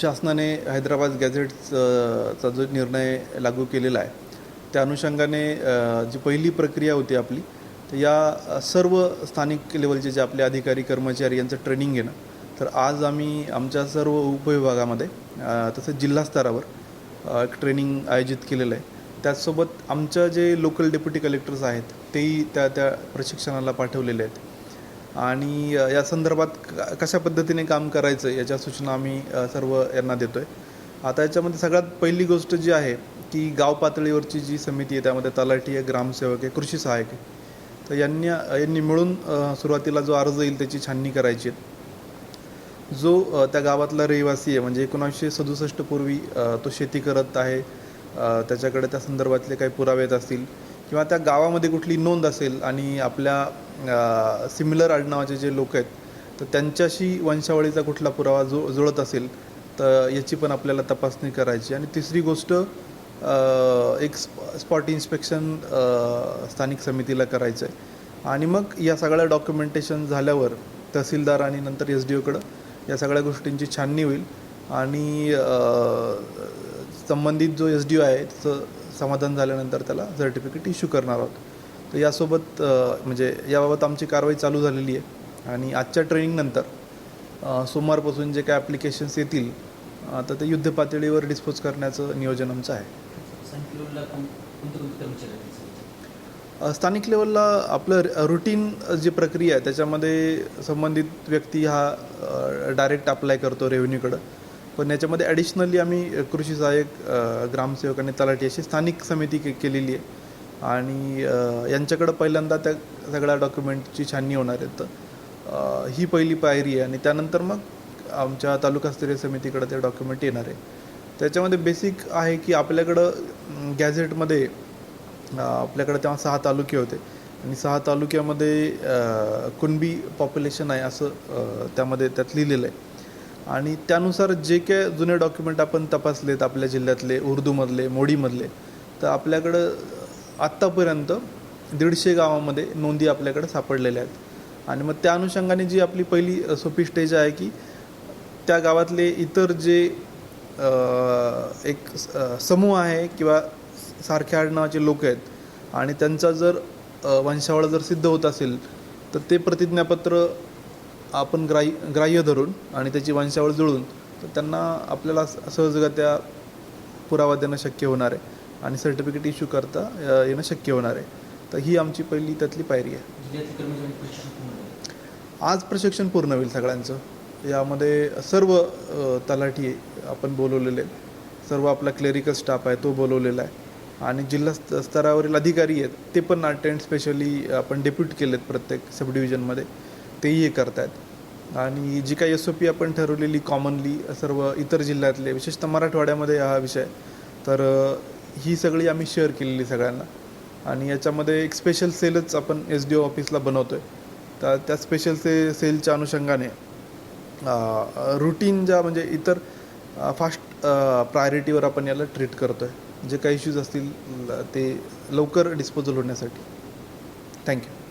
शासनाने हैदराबाद गॅझेटचा जो निर्णय लागू केलेला आहे त्या अनुषंगाने जी पहिली प्रक्रिया होती आपली तर या सर्व स्थानिक लेवलचे जे आपले अधिकारी कर्मचारी यांचं ट्रेनिंग घेणं तर आज आम्ही आमच्या सर्व उपविभागामध्ये तसंच जिल्हा स्तरावर एक ट्रेनिंग आयोजित केलेलं आहे. त्याचसोबत आमच्या जे लोकल डेप्युटी कलेक्टर्स आहेत तेही त्या त्या प्रशिक्षणाला पाठवलेले आहेत. आणि या संदर्भात क- कशा पद्धतीने काम करायचं याच्या सूचना आम्ही सर्व यांना देतो आहे आता याच्यामध्ये सगळ्यात पहिली गोष्ट जी आहे की गाव पातळीवरची जी समिती आहे त्यामध्ये तलाठी आहे ग्रामसेवक आहे कृषी सहाय्यक आहे. तर यांनी यांनी मिळून सुरुवातीला जो अर्ज येईल त्याची छाननी करायची आहे. जो त्या गावातला रहिवासी आहे म्हणजे एकोणावीसशे सदुसष्ट पूर्वी तो शेती करत आहे त्याच्याकडे त्या संदर्भातले काही पुरावे येत असतील. किंवा त्या गावामध्ये कुठली नोंद असेल आणि आपल्या सिमिलर आडनावाचे जे लोक आहेत तर त्यांच्याशी वंशावळीचा कुठला पुरावा जो जुळत असेल तर याची पण आपल्याला तपासणी करायची. आणि तिसरी गोष्ट एक स्प स्पॉट इन्स्पेक्शन स्थानिक समितीला करायचं आहे आणि मग या सगळ्या डॉक्युमेंटेशन झाल्यावर तहसीलदार आणि नंतर एस डी ओकडं या सगळ्या गोष्टींची छाननी होईल. आणि संबंधित जो एस डी ओ आहे त्याचं समाधान झाल्यानंतर त्याला सर्टिफिकेट इश्यू करणार आहोत. तर यासोबत म्हणजे याबाबत आमची कारवाई चालू झालेली आहे. आणि आजच्या ट्रेनिंगनंतर सोमवारपासून जे काय ॲप्लिकेशन्स येतील तर ते युद्ध पातळीवर डिस्पोज करण्याचं नियोजन आमचं आहे. स्थानिक लेवलला आपलं रुटीन जी प्रक्रिया आहे त्याच्यामध्ये संबंधित व्यक्ती हा डायरेक्ट अप्लाय करतो रेव्हेन्यूकडं पण याच्यामध्ये ॲडिशनली आम्ही कृषी सहाय्यक ग्रामसेवक आणि तलाठी अशी स्थानिक समिती के केलेली आहे. आणि यांच्याकडं पहिल्यांदा त्या सगळ्या डॉक्युमेंटची छाननी होणार आहे. तर ही पहिली पायरी आहे आणि त्यानंतर मग आमच्या तालुकास्तरीय समितीकडं ते डॉक्युमेंट येणार आहे. त्याच्यामध्ये बेसिक आहे की आपल्याकडं गॅझेटमध्ये आपल्याकडं तेव्हा सहा तालुके होते. आणि सहा तालुक्यामध्ये कुणबी पॉप्युलेशन आहे असं त्यामध्ये त्यात लिहिलेलं आहे. आणि त्यानुसार जे काय जुने डॉक्युमेंट आपण तपासलेत आपल्या जिल्ह्यातले उर्दूमधले मोडीमधले तर आपल्याकडं आत्तापर्यंत दीडशे गावामध्ये नोंदी आपल्याकडे सापडलेल्या आहेत. आणि मग त्या अनुषंगाने जी आपली पहिली सोपी स्टेज आहे की त्या गावातले इतर जे एक समूह आहे किंवा सारख्या आडनावाचे लोक आहेत आणि त्यांचा जर वंशावळ जर सिद्ध होत असेल तर ते प्रतिज्ञापत्र आपण ग्राह्य ग्राह्य धरून आणि त्याची वंशावळ जुळून तर त्यांना आपल्याला सहजगत्या पुरावा देणं शक्य होणार आहे आणि सर्टिफिकेट इश्यू करता येणं शक्य होणार आहे. तर ही आमची पहिली त्यातली पायरी आहे. आज प्रशिक्षण पूर्ण होईल सगळ्यांचं. यामध्ये सर्व तलाठी आपण बोलवलेले आहेत. सर्व आपला क्लेरिकल स्टाफ आहे तो बोलवलेला आहे. आणि जिल्हा स्तरावरील अधिकारी आहेत ते पण अटेंड स्पेशली आपण डेप्यूट केलेत प्रत्येक सब डिव्हिजनमध्ये तेही हे आहेत आणि जी काही एस ओ पी आपण ठरवलेली कॉमनली सर्व इतर जिल्ह्यातले विशेषतः मराठवाड्यामध्ये हा विषय तर ही सगळी आम्ही शेअर केलेली सगळ्यांना. आणि याच्यामध्ये एक स्पेशल सेलच आपण एस डी ओ ऑफिसला बनवतो आहे तर त्या स्पेशल से सेलच्या अनुषंगाने रुटीन ज्या म्हणजे इतर फास्ट प्रायोरिटीवर आपण याला ट्रीट करतो आहे जे काही इश्यूज असतील ते लवकर डिस्पोजल होण्यासाठी. थँक्यू